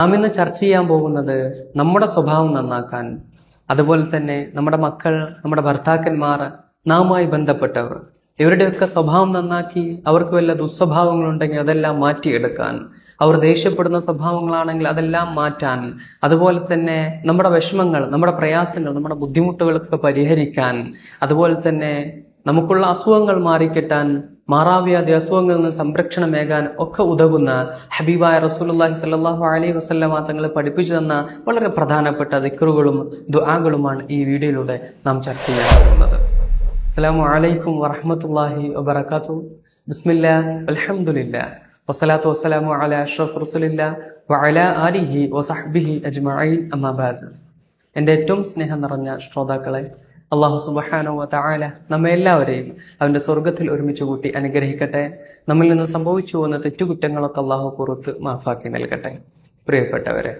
നാം ഇന്ന് ചർച്ച ചെയ്യാൻ പോകുന്നത് നമ്മുടെ സ്വഭാവം നന്നാക്കാൻ അതുപോലെ തന്നെ നമ്മുടെ മക്കൾ നമ്മുടെ ഭർത്താക്കന്മാർ നാമായി ബന്ധപ്പെട്ടവർ. ഇവരുടെയൊക്കെ സ്വഭാവം നന്നാക്കി അവർക്ക് വല്ല ദുസ്വഭാവങ്ങളുണ്ടെങ്കിൽ അതെല്ലാം മാറ്റിയെടുക്കാൻ അവർ ദേഷ്യപ്പെടുന്ന സ്വഭാവങ്ങളാണെങ്കിൽ അതെല്ലാം മാറ്റാൻ അതുപോലെ തന്നെ നമ്മുടെ വിഷമങ്ങൾ നമ്മുടെ പ്രയാസങ്ങൾ നമ്മുടെ ബുദ്ധിമുട്ടുകളൊക്കെ പരിഹരിക്കാൻ അതുപോലെ തന്നെ നമുക്കുള്ള അസുഖങ്ങൾ മാറിക്കിട്ടാൻ മാറാവ്യാധി അസുഖങ്ങളിൽ നിന്ന് സംരക്ഷണമേകാൻ ഒക്കെ ഉതകുന്ന ഹബീബായ റസൂലുള്ളാഹി സല്ലാഹു അലൈഹി വസല്ലമ തങ്ങളെ പഠിപ്പിച്ചു തന്ന വളരെ പ്രധാനപ്പെട്ട ദിക്കറുകളും ദുആകളുമാണ് ഈ വീഡിയോയിലൂടെ നാം ചർച്ച ചെയ്യാൻ പോകുന്നത് അസ്സലാമു അലൈക്കും വറഹ്മത്തുള്ളാഹി വബറകാതുഹു. ബിസ്മില്ല അലഹമുല്ല വസ്സലാത്തു വസ്സലാമു അല അഷ്റഫ് റസുലില്ല വഅലാ ആലിഹി വസഹ്ബിഹി അജ്മഈൻ. അമ്മാബാദ് എന്റെ ഏറ്റവും സ്നേഹം നിറഞ്ഞ ശ്രോതാക്കളെ അള്ളാഹു സുബഹാനോ താല നമ്മെ എല്ലാവരെയും അവന്റെ സ്വർഗത്തിൽ ഒരുമിച്ച് കൂട്ടി അനുഗ്രഹിക്കട്ടെ. നമ്മിൽ നിന്ന് സംഭവിച്ചു പോകുന്ന തെറ്റുകുറ്റങ്ങളൊക്കെ അള്ളാഹു പുറത്ത് മാഫാക്കി നൽകട്ടെ. പ്രിയപ്പെട്ടവരെ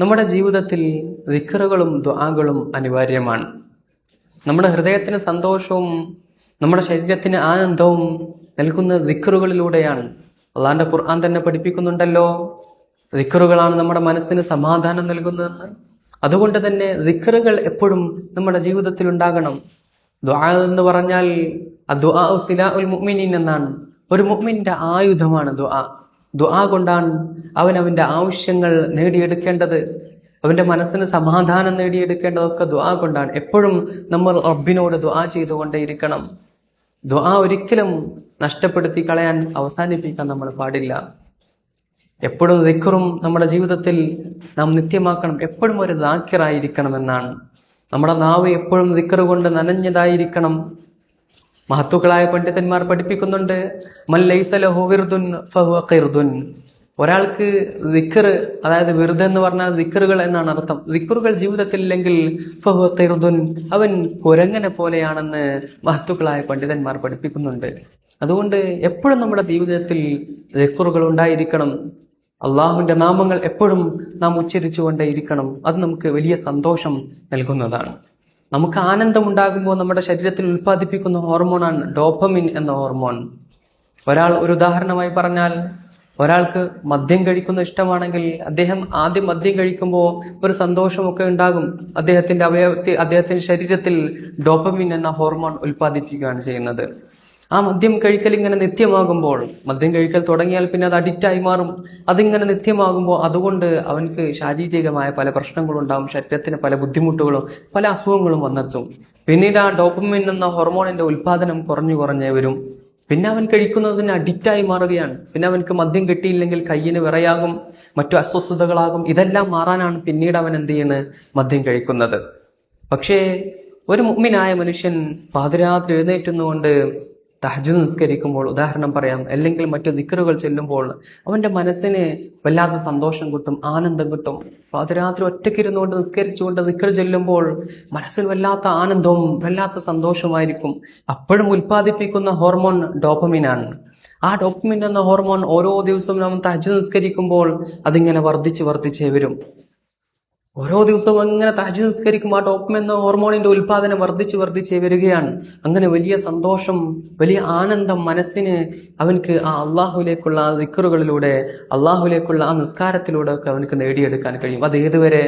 നമ്മുടെ ജീവിതത്തിൽ ദിക്കറുകളും ദ്വാകളും അനിവാര്യമാണ്. നമ്മുടെ ഹൃദയത്തിന് സന്തോഷവും നമ്മുടെ ശരീരത്തിന് ആനന്ദവും നൽകുന്ന ദിക്കറുകളിലൂടെയാണ് അള്ളാന്റെ ഖുർആൻ തന്നെ പഠിപ്പിക്കുന്നുണ്ടല്ലോ. ദിക്കറുകളാണ് നമ്മുടെ മനസ്സിന് സമാധാനം നൽകുന്നതെന്ന് അതുകൊണ്ട് തന്നെ ദിക്റുകൾ എപ്പോഴും നമ്മുടെ ജീവിതത്തിൽ ഉണ്ടാകണം. ദ്വാ എന്ന് പറഞ്ഞാൽ മുഅ്മിനീൻ എന്നാണ്. ഒരു മുഅ്മിന്റെ ആയുധമാണ് ദ്വാ ദ്വാ കൊണ്ടാണ് അവൻ അവന്റെ ആവശ്യങ്ങൾ നേടിയെടുക്കേണ്ടത്. അവന്റെ മനസ്സിന് സമാധാനം നേടിയെടുക്കേണ്ടതൊക്കെ ദ്വാ കൊണ്ടാണ്. എപ്പോഴും നമ്മൾ റബ്ബിനോട് ദ്വാ ചെയ്തുകൊണ്ടേയിരിക്കണം. ദ്വാ ഒരിക്കലും നഷ്ടപ്പെടുത്തി കളയാൻ അവസാനിപ്പിക്കാൻ നമ്മൾ പാടില്ല. എപ്പോഴും ദിക്കറും നമ്മുടെ ജീവിതത്തിൽ നാം നിത്യമാക്കണം. എപ്പോഴും ഒരു ദാക്കിറായിരിക്കണം എന്നാണ് നമ്മുടെ നാവ് എപ്പോഴും ദിക്കറ് കൊണ്ട് നനഞ്ഞതായിരിക്കണം. മഹത്തുക്കളായ പണ്ഡിതന്മാർ പഠിപ്പിക്കുന്നുണ്ട് മല്ലൈസലഹോവിർദുൻ ഒരാൾക്ക് ദിക്കറ് അതായത് വിറുദ് എന്ന് പറഞ്ഞാൽ ദിക്കറുകൾ എന്നാണ് അർത്ഥം. ദിക്കറുകൾ ജീവിതത്തിൽ ഇല്ലെങ്കിൽ ഫഹുവഖൈർദുൻ അവൻ കുരങ്ങനെ പോലെയാണെന്ന് മഹത്തുക്കളായ പണ്ഡിതന്മാർ പഠിപ്പിക്കുന്നുണ്ട്. അതുകൊണ്ട് എപ്പോഴും നമ്മുടെ ജീവിതത്തിൽ ദിക്കറുകൾ ഉണ്ടായിരിക്കണം. അള്ളാഹുവിന്റെ നാമങ്ങൾ എപ്പോഴും നാം ഉച്ചരിച്ചുകൊണ്ടേയിരിക്കണം. അത് നമുക്ക് വലിയ സന്തോഷം നൽകുന്നതാണ്. നമുക്ക് ആനന്ദം ഉണ്ടാകുമ്പോൾ നമ്മുടെ ശരീരത്തിൽ ഉൽപ്പാദിപ്പിക്കുന്ന ഹോർമോണാണ് ഡോപ്പമിൻ എന്ന ഹോർമോൺ. ഒരാൾ ഒരു ഉദാഹരണമായി പറഞ്ഞാൽ ഒരാൾക്ക് മദ്യം കഴിക്കുന്ന ഇഷ്ടമാണെങ്കിൽ അദ്ദേഹം ആദ്യം മദ്യം കഴിക്കുമ്പോൾ ഒരു സന്തോഷമൊക്കെ ഉണ്ടാകും. അദ്ദേഹത്തിന്റെ അവയവത്തിൽ അദ്ദേഹത്തിന്റെ ശരീരത്തിൽ ഡോപ്പമിൻ എന്ന ഹോർമോൺ ഉൽപ്പാദിപ്പിക്കുകയാണ് ചെയ്യുന്നത്. ആ മദ്യം കഴിക്കൽ ഇങ്ങനെ നിത്യമാകുമ്പോൾ മദ്യം കഴിക്കൽ തുടങ്ങിയാൽ പിന്നെ അത് അഡിക്റ്റായി മാറും. അതിങ്ങനെ നിത്യമാകുമ്പോൾ അതുകൊണ്ട് അവനക്ക് ശാരീരികമായ പല പ്രശ്നങ്ങളും ഉണ്ടാവും ശരീരത്തിന് പല ബുദ്ധിമുട്ടുകളും പല അസുഖങ്ങളും വന്നെത്തും. പിന്നീട് ആ ഡോപ്പമിൻ എന്ന ഹോർമോണിന്റെ ഉൽപാദനം കുറഞ്ഞു കുറഞ്ഞേ വരും. പിന്നെ അവൻ കഴിക്കുന്നതിന് അഡിക്റ്റായി മാറുകയാണ്. പിന്നെ അവനക്ക് മദ്യം കിട്ടിയില്ലെങ്കിൽ കയ്യിന് വിറയാകും മറ്റു അസ്വസ്ഥതകളാകും. ഇതെല്ലാം മാറാനാണ് പിന്നീട് അവൻ എന്ത് ചെയ്യുന്നത് മദ്യം കഴിക്കുന്നത്. പക്ഷേ ഒരു മുഗ്മിനായ മനുഷ്യൻ പാതിരാത്രി എഴുന്നേറ്റുന്നുകൊണ്ട് തഹജു നിസ്കരിക്കുമ്പോൾ ഉദാഹരണം പറയാം. അല്ലെങ്കിൽ മറ്റു ദിക്കറുകൾ ചെല്ലുമ്പോൾ അവന്റെ മനസ്സിന് വല്ലാത്ത സന്തോഷം കിട്ടും ആനന്ദം കിട്ടും. പാതിരാത്രി ഒറ്റയ്ക്കിരുന്നുകൊണ്ട് നിസ്കരിച്ചുകൊണ്ട് ദിക്കർ ചെല്ലുമ്പോൾ മനസ്സിൽ വല്ലാത്ത ആനന്ദവും വല്ലാത്ത സന്തോഷമായിരിക്കും. അപ്പോഴും ഉൽപ്പാദിപ്പിക്കുന്ന ഹോർമോൺ ഡോപ്പമിനാണ്. ആ ഡോപ്പമിൻ എന്ന ഹോർമോൺ ഓരോ ദിവസവും നാം തഹജു നിസ്കരിക്കുമ്പോൾ അതിങ്ങനെ വർദ്ധിച്ച് വർദ്ധിച്ചേ വരും. ഓരോ ദിവസവും അങ്ങനെ താജ് നിസ്കരിക്കുമ്പോൾ ആ ഡോപ്പമിൻ എന്ന ഹോർമോണിന്റെ ഉൽപാദനം വർദ്ധിച്ച് വർദ്ധിച്ച് വരികയാണ്. അങ്ങനെ വലിയ സന്തോഷം വലിയ ആനന്ദം മനസ്സിന് അവനക്ക് ആ അള്ളാഹുലേക്കുള്ള ആ ദിക്കറുകളിലൂടെ അള്ളാഹുലേക്കുള്ള ആ നിസ്കാരത്തിലൂടെ ഒക്കെ അവനക്ക് നേടിയെടുക്കാൻ കഴിയും. അത് ഏതുവരെ?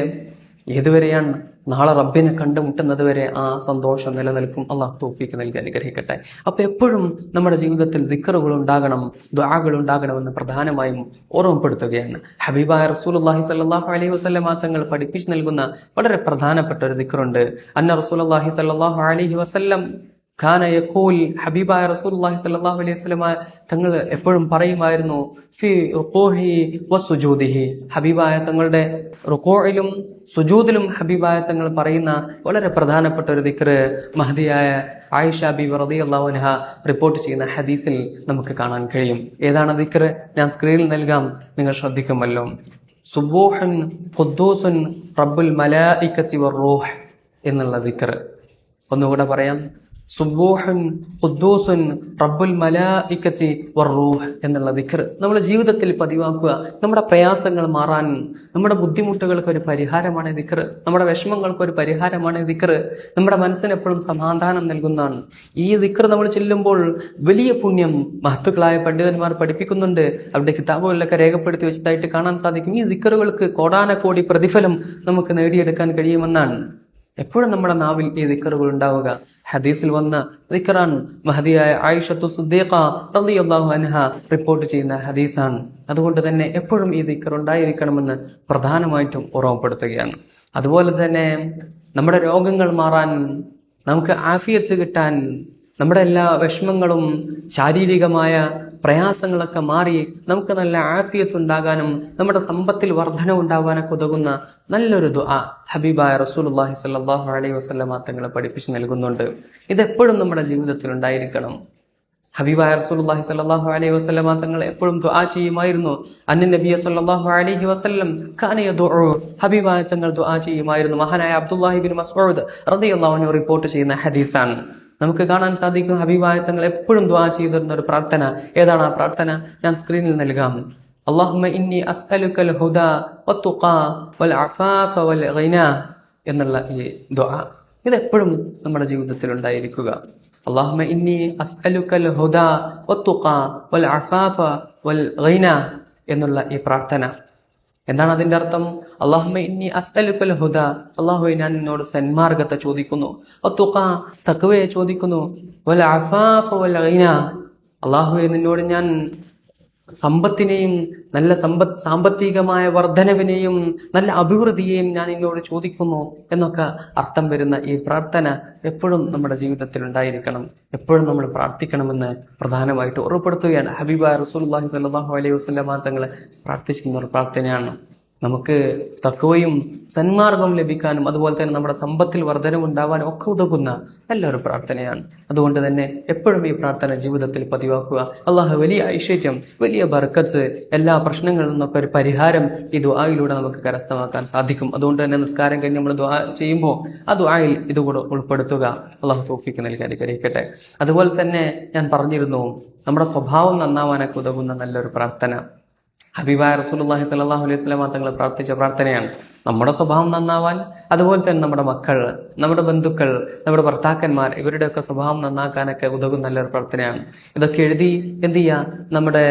ഏതുവരെയാണ് നാളെ റബ്ബിനെ കണ്ടുമുട്ടുന്നത് വരെ ആ സന്തോഷം നിലനിൽക്കും. അള്ളാഹ് തോഫിക്ക് നൽകി അനുഗ്രഹിക്കട്ടെ. അപ്പൊ എപ്പോഴും നമ്മുടെ ജീവിതത്തിൽ ദിക്കറുകൾ ഉണ്ടാകണം ദ്വാകൾ ഉണ്ടാകണമെന്ന് പ്രധാനമായും ഓർമ്മപ്പെടുത്തുകയാണ്. ഹബീബായ റസൂലുള്ളാഹി സല്ലാഹു അലൈഹി വസല്ലമ തങ്ങൾ പഠിപ്പിച്ചു നൽകുന്ന വളരെ പ്രധാനപ്പെട്ട ഒരു ദിക്കറുണ്ട് അന്ന റസൂലുള്ളാഹി സല്ലാഹു അലൈഹി വസല്ലം ഖാന യഖൂൽ ഹബീബായ റസൂലുള്ളാഹി സ്വല്ലല്ലാഹു അലൈഹി സ്വലമ തങ്ങൾ എപ്പോഴും പറയുമായിരുന്നു ഫി വ വസുജൂദിഹി ഹബീബായ തങ്ങളുടെ റുക്കോയിലും സുജൂദിലും ഹബീബായ തങ്ങൾ പറയുന്ന വളരെ പ്രധാനപ്പെട്ട ഒരു ദിക്ർ മഹദിയായ ആയിഷ ബി റളിയല്ലാഹു അള്ളാഹുനഹ റിപ്പോർട്ട് ചെയ്യുന്ന ഹദീസിൽ നമുക്ക് കാണാൻ കഴിയും. ഏതാണ് ദിക്ർ ഞാൻ സ്ക്രീനിൽ നൽകാം. നിങ്ങൾ ശ്രദ്ധിക്കുമല്ലോ. സുബോഹൻ ഖുദ്ദൂസുൻ റബ്ബുൽ മലായിക്കത്തി വറൂഹ് എന്നുള്ള ദിക്ർ ഒന്നുകൂടെ പറയാം. സുബൂഹുൻ ഖുദ്ദൂസുൻ റബ്ബുൽ മലായിക്കത്തി വറൂഹ് എന്നുള്ള ദിക്ർ. നമ്മുടെ ജീവിതത്തിൽ പതിവാക്കുക നമ്മുടെ പ്രയാസങ്ങൾ മാറാൻ നമ്മുടെ ബുദ്ധിമുട്ടുകൾക്ക് ഒരു പരിഹാരമാണ് ദിക്ർ. നമ്മുടെ വിഷമങ്ങൾക്ക് ഒരു പരിഹാരമാണ് ദിക്ർ. നമ്മുടെ മനസ്സിന് എപ്പോഴും സമാധാനം നൽകുന്നതാണ്. ഈ ദിക്ർ നമ്മൾ ചെല്ലുമ്പോൾ വലിയ പുണ്യം മഹത്തുക്കളായ പണ്ഡിതന്മാർ പഠിപ്പിക്കുന്നുണ്ട്. അവരുടെ കിതാബുകളിലൊക്കെ രേഖപ്പെടുത്തി വെച്ചതായിട്ട് കാണാൻ സാധിക്കും. ഈ ദിക്കറുകൾക്ക് കോടാനക്കോടി പ്രതിഫലം നമുക്ക് നേടിയെടുക്കാൻ കഴിയുമെന്നാണ്. എപ്പോഴും നമ്മുടെ നാവിൽ ഈ ദിക്കറുകൾ ഉണ്ടാവുക. ഹദീസിൽ വന്ന ദിക്കറാൻ മഹദിയായ ആയിഷത്തു സുദ്ദീഖ റളിയല്ലാഹു അൻഹ റിപ്പോർട്ട് ചെയ്യുന്ന ഹദീസാണ്. അതുകൊണ്ട് തന്നെ എപ്പോഴും ഈ ദിക്കർ ഉണ്ടായിരിക്കണമെന്ന് പ്രധാനമായിട്ടും ഓർമ്മപ്പെടുത്തുകയാണ്. അതുപോലെ തന്നെ നമ്മുടെ രോഗങ്ങൾ മാറാൻ നമുക്ക് ആഫിയത്ത് കിട്ടാൻ നമ്മുടെ എല്ലാ വിഷമങ്ങളും ശാരീരികമായ പ്രയാസങ്ങളൊക്കെ മാറി നമുക്ക് നല്ല ആഫിയത്ത് ഉണ്ടാകാനും നമ്മുടെ സമ്പത്തിൽ വർധന ഉണ്ടാവാനൊക്കെ ഉതകുന്ന നല്ലൊരു ദുആ ഹബീബായ റസൂലുള്ളാഹി സ്വല്ലല്ലാഹു അലൈഹി വസല്ലമ തങ്ങളെ പഠിപ്പിച്ചു നൽകുന്നുണ്ട്. ഇതെപ്പോഴും നമ്മുടെ ജീവിതത്തിൽ ഉണ്ടായിരിക്കണം. ഹബീബായ റസൂലുള്ളാഹി സ്വല്ലല്ലാഹു അലൈഹി വസല്ലമ തങ്ങൾ എപ്പോഴും ദുആ ചെയ്യുമായിരുന്നു. അന്ന നബിയ സ്വല്ലല്ലാഹു അലൈഹി വസല്ലം കാന യദുഉ ഹബീബായ തങ്ങൾ ദുആ ചെയ്യുമായിരുന്നു. മഹാനായ അബ്ദുല്ലാഹി ബിൻ മസ്ഊദ് റളിയല്ലാഹു അൻഹു റിപ്പോർട്ട് ചെയ്യുന്ന ഹദീസാണ്. നമുക്ക് കാണാൻ സാധിക്കും. ഹബീബായ എപ്പോഴും ദ്വാ ചെയ്തിരുന്ന ഒരു പ്രാർത്ഥന. ഏതാണ് ആ പ്രാർത്ഥന? ഞാൻ സ്ക്രീനിൽ നൽകാം. ഇന്നി അസ്അലുക്കൽ വൽ അഫാഫ വൽ എന്നുള്ള ഈ ദ്വാ ഇതെപ്പോഴും നമ്മുടെ ജീവിതത്തിൽ ഉണ്ടായിരിക്കുക. അള്ളാഹുമ ഇന്നി അസ്അലുക്കൽ ഹുദ വത്തുഖ വൽ അഫാഫ വൽ എന്നുള്ള ഈ പ്രാർത്ഥന. എന്താണ് അതിന്റെ അർത്ഥം? അള്ളാഹുമ ഇന്നി അസ്അലുക്കൽ ഹുദ. അള്ളാഹുവെ ഞാൻ നിന്നോട് സന്മാർഗത്തെ ചോദിക്കുന്നു. തക്കുവയെ ചോദിക്കുന്നു. അള്ളാഹു നിന്നോട് ഞാൻ സമ്പത്തിനെയും നല്ല സമ്പത്ത് സാമ്പത്തികമായ വർധനവിനെയും നല്ല അഭിവൃദ്ധിയെയും ഞാൻ നിന്നോട് ചോദിക്കുന്നു എന്നൊക്കെ അർത്ഥം വരുന്ന ഈ പ്രാർത്ഥന എപ്പോഴും നമ്മുടെ ജീവിതത്തിൽ ഉണ്ടായിരിക്കണം. എപ്പോഴും നമ്മൾ പ്രാർത്ഥിക്കണമെന്ന് പ്രധാനമായിട്ട് ഉറപ്പെടുത്തുകയാണ് ഹബീബ റസൂലുള്ളാഹി സ്വല്ലല്ലാഹു അലൈഹി വസല്ലമ തങ്ങളെ പ്രാർത്ഥിച്ചിരുന്ന ഒരു പ്രാർത്ഥനയാണ്. നമുക്ക് തക്കവയും സന്മാർഗം ലഭിക്കാനും അതുപോലെ തന്നെ നമ്മുടെ സമ്പത്തിൽ വർധനം ഉണ്ടാവാനും ഒക്കെ ഉതകുന്ന നല്ലൊരു പ്രാർത്ഥനയാണ്. അതുകൊണ്ട് തന്നെ എപ്പോഴും ഈ പ്രാർത്ഥന ജീവിതത്തിൽ പതിവാക്കുക. അള്ളാഹു വലിയ ഐശ്വര്യം വലിയ ബർക്കത്ത് എല്ലാ പ്രശ്നങ്ങളിൽ നിന്നൊക്കെ ഒരു പരിഹാരം ഈ ദ്വായിലൂടെ നമുക്ക് കരസ്ഥമാക്കാൻ സാധിക്കും. അതുകൊണ്ട് തന്നെ നിസ്കാരം കഴിഞ്ഞ് നമ്മൾ ദ്വാ ചെയ്യുമ്പോൾ ആ ദ്വായിൽ ഇതുകൂടെ ഉൾപ്പെടുത്തുക. അള്ളാഹു തോഫിക്ക് നൽകി അനുഗ്രഹിക്കട്ടെ. അതുപോലെ തന്നെ ഞാൻ പറഞ്ഞിരുന്നു നമ്മുടെ സ്വഭാവം നന്നാവാനൊക്കെ ഉതകുന്ന നല്ലൊരു പ്രാർത്ഥന. ഹബീബായ റസൂലുള്ളാഹി സ്വല്ലല്ലാഹു അലൈഹി വസല്ലമ തങ്ങൾ പ്രാർത്ഥിച്ച പ്രാർത്ഥനയാണ്. നമ്മുടെ സ്വഭാവം നന്നാവാൻ അതുപോലെ തന്നെ നമ്മുടെ മക്കൾ നമ്മുടെ ബന്ധുക്കൾ നമ്മുടെ ഭർത്താക്കന്മാർ ഇവരുടെയൊക്കെ സ്വഭാവം നന്നാക്കാനൊക്കെ ഉതകും നല്ലൊരു പ്രാർത്ഥനയാണ്. ഇതൊക്കെ എഴുതി എന്ത് ചെയ്യുക നമ്മുടെ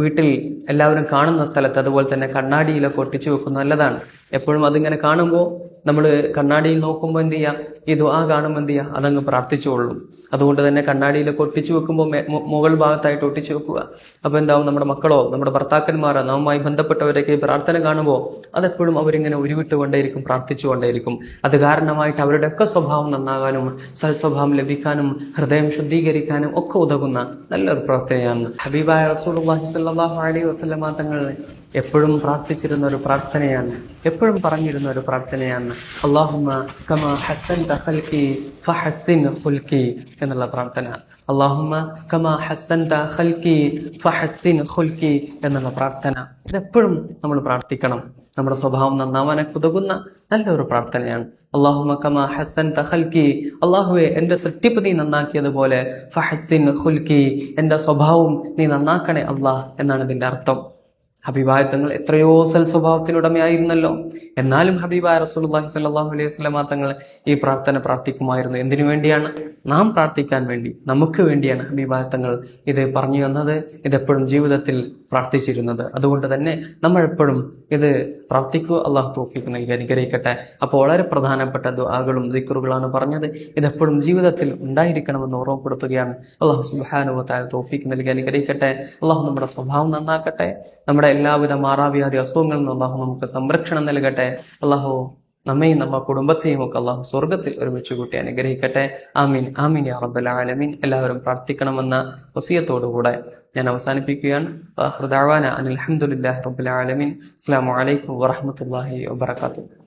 വീട്ടിൽ എല്ലാവരും കാണുന്ന സ്ഥലത്ത് അതുപോലെ തന്നെ കണ്ണാടിയിലൊക്കെ ഒട്ടിച്ചു വെക്കുന്നത് നല്ലതാണ്. എപ്പോഴും അതിങ്ങനെ കാണുമ്പോൾ നമ്മൾ കണ്ണാടിയിൽ നോക്കുമ്പോൾ എന്ത് ചെയ്യാം? ഈ ദുആ കാണുമ്പോൾ എന്ത് ചെയ്യാം? അതങ്ങ് പ്രാർത്ഥിച്ചുകൊള്ളും. അതുകൊണ്ട് തന്നെ കണ്ണാടിയിലൊക്കെ ഒട്ടിച്ചു വെക്കുമ്പോൾ മുകൾ ഭാഗത്തായിട്ട് ഒട്ടിച്ചു വെക്കുക. അപ്പൊ എന്താവും നമ്മുടെ മക്കളോ നമ്മുടെ ഭർത്താക്കന്മാരോ നമ്മുമായി ബന്ധപ്പെട്ടവരൊക്കെ പ്രാർത്ഥന കാണുമ്പോൾ അതെപ്പോഴും അവരിങ്ങനെ ഉരുവിട്ടുകൊണ്ടേയിരിക്കും പ്രാർത്ഥിച്ചുകൊണ്ടേയിരിക്കും. അത് കാരണമായിട്ട് അവരുടെയൊക്കെ സ്വഭാവം നന്നാകാനും സൽസ്വഭാവം ലഭിക്കാനും ഹൃദയം ശുദ്ധീകരിക്കാനും ഒക്കെ ഉതകുന്ന നല്ലൊരു പ്രാർത്ഥനയാണ്. ഹബീബായ സ്വല്ലല്ലാഹു അലൈഹി വസല്ലമ തങ്ങൾ എപ്പോഴും പ്രാർത്ഥിച്ചിരുന്ന ഒരു പ്രാർത്ഥനയാണ്. എപ്പോഴും പറഞ്ഞിരുന്ന ഒരു പ്രാർത്ഥനയാണ്. ഖുൽഖി എന്നുള്ള പ്രാർത്ഥന. ഖുൽഖി എന്നുള്ള പ്രാർത്ഥന. ഇതെപ്പോഴും നമ്മൾ പ്രാർത്ഥിക്കണം. നമ്മുടെ സ്വഭാവം നന്നാവാനൊക്കെ ഉതകുന്ന നല്ലൊരു പ്രാർത്ഥനയാണ്. അള്ളാഹുമ കമാ ഹസൻ തഹൽക്കി അള്ളാഹുവെ എന്റെ സൃഷ്ടിപ്പ് നീ നന്നാക്കിയതുപോലെ ഫഹസിൻ ഹുൽക്കി എന്റെ സ്വഭാവം നീ നന്നാക്കണേ അള്ളാഹ് എന്നാണ് ഇതിന്റെ അർത്ഥം. ഹബീബായ തങ്ങൾ എത്രയോ സൽ സ്വഭാവത്തിനുടമയായിരുന്നല്ലോ എന്നാലും ഹബീബായ റസൂലുള്ളാഹി സല്ലാഹു അലൈഹി വസല്ലമ തങ്ങൾ ഈ പ്രാർത്ഥന പ്രാർത്ഥിക്കുമായിരുന്നു. എന്തിനു വേണ്ടിയാണ്? നാം പ്രാർത്ഥിക്കാൻ വേണ്ടി നമുക്ക് വേണ്ടിയാണ് ഹബീബായത്തങ്ങൾ ഇത് പറഞ്ഞു തന്നത്. ഇതെപ്പോഴും ജീവിതത്തിൽ പ്രാർത്ഥിച്ചിരുന്നത്. അതുകൊണ്ട് തന്നെ നമ്മൾ എപ്പോഴും ഇത് പ്രാർത്ഥിക്കുക അള്ളാഹു തോഫിക്ക് നൽകി അനുഗ്രഹിക്കട്ടെ. അപ്പോൾ വളരെ പ്രധാനപ്പെട്ട ദുആകളും ദിക്റുകളാണ് പറഞ്ഞത്. ഇതെപ്പോഴും ജീവിതത്തിൽ ഉണ്ടായിരിക്കണമെന്ന് ഓർമ്മപ്പെടുത്തുകയാണ്. അള്ളാഹു സുബാനുവത്തായ തോഫിക്ക് നൽകി അനുഗ്രഹിക്കട്ടെ. അള്ളാഹു നമ്മുടെ സ്വഭാവം നന്നാക്കട്ടെ. നമ്മുടെ എല്ലാവിധ മാറാവ്യാധി അസുഖങ്ങളിൽ നിന്നും അള്ളാഹു നമുക്ക് സംരക്ഷണം നൽകട്ടെ. അള്ളാഹു നമ്മയും നമ്മ കുടുംബത്തെയും ഒക്കെ അള്ളാഹു സ്വർഗത്തിൽ ഒരുമിച്ച് കൂട്ടി അനുഗ്രഹിക്കട്ടെ. ആമീൻ. ആമീൻ യാ റബ്ബൽ ആലമീൻ. എല്ലാവരും പ്രാർത്ഥിക്കണമെന്ന വസിയത്തോടുകൂടെ ഞാൻ അവസാനിപ്പിക്കുകയാണ്. അനിൽ അൽഹംദുലില്ലാഹി റബ്ബിൽ ആലമീൻ. അസ്സലാമു അലൈക്കും വറഹ്മത്തുള്ളാഹി വബറകാതുഹു.